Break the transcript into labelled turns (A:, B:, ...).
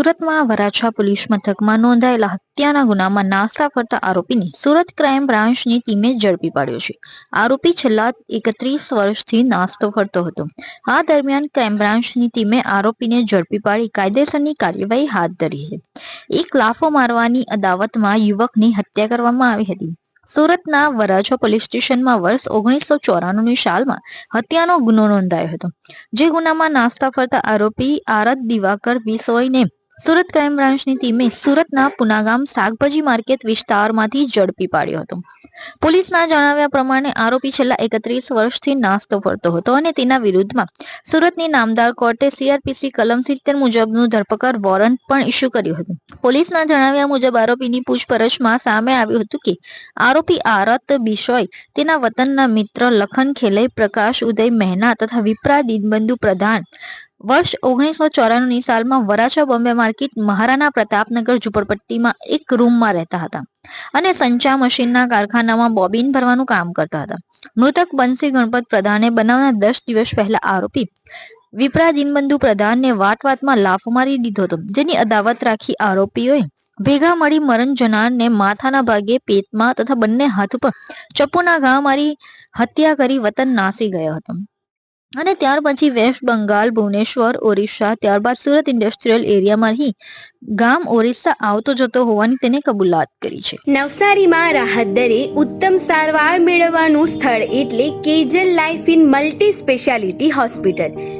A: સુરતમાં વરાછા પોલીસ મથકમાં નોંધાયેલા હત્યાના ગુનામાં નાસ્તા ફરતા આરોપીને સુરત ક્રાઇમ બ્રાન્ચની ટીમે ઝડપી પાડ્યો છે. આરોપી છેલ્લા એકત્રીસ વર્ષથી નાસ્તો ફરતો હતો. આ દરમિયાન ક્રાઇમ બ્રાન્ચની ટીમે આરોપીને ઝડપી પાડી કાયદેસરની કાર્યવાહી હાથ ધરી છે. એક લાફો મારવાની અદાવતમાં યુવકની હત્યા કરવામાં આવી હતી. સુરતના વરાછા પોલીસ સ્ટેશનમાં વર્ષ ઓગણીસો ચોરાણુંની સાલમાં હત્યાનો ગુનો નોંધાયો હતો. જે ગુનામાં નાસ્તા ફરતા આરોપી આરત દિવાકર વિસોઈને સુરત ક્રાઇમ બ્રાન્ચની ટીમે સુરતના પુનાગામ શાકભાજી માર્કેટ વિસ્તારમાંથી ઝડપી પાડ્યો હતો. પોલીસના જણાવ્યા પ્રમાણે આરોપી છેલ્લા એકત્રીસ વર્ષથી નાસ્તો ફરતો હતો અને તેના વિરુદ્ધમાં સુરતની નામદાર કોર્ટે સીઆરપીસી કલમ સિત્તેર મુજબનું ધરપકડ વોરંટ પણ ઇસ્યુ કર્યું હતું. પોલીસના જણાવ્યા મુજબ આરોપીની પૂછપરછમાં સામે આવ્યું હતું કે આરોપી આરત બિશોય, તેના વતનના મિત્ર લખન ખેલે પ્રકાશ ઉદય મહેના તથા વિપ્રા દીનબંધુ પ્રધાન વર્ષ ઓગણીસો ચોરાણુંની સાલમાં વરાછા બોમ્બે માર્કેટ મહારાણા પ્રતાપનગર ઝુંપડપટ્ટીમાં એક રૂમમાં રહેતા હતા અને સંચા મશીનના કારખાનામાં બોબિન ભરવાનું કામ કરતા હતા. મૃતક બંસી ગણપત પ્રધાને બનાવના દસ દિવસ પહેલા આરોપી વિપરા દિનબંધુ પ્રધાનને વાટ વાતમાં લાફો મારી દીધો હતો, જેની અદાવત રાખી આરોપીઓએ ભેગા મળી મરણ જનારને માથાના ભાગે, પેટમાં તથા બંને હાથ ઉપર ચપ્પુના ઘા મારી હત્યા કરી વતન નાસી ગયો હતો. અને ત્યાર પછી વેસ્ટ બંગાળ, ભુવનેશ્વર, ઓરિસ્સા, ત્યારબાદ સુરત ઇન્ડસ્ટ્રીયલ એરિયામાંથી ગામ ઓરિસ્સા આવતો જતો હોવાની તેને કબૂલાત કરી છે.
B: નવસારીમાં રાહત દરે ઉત્તમ સારવાર મેળવવાનું સ્થળ એટલે Kejal life in multi speciality hospital.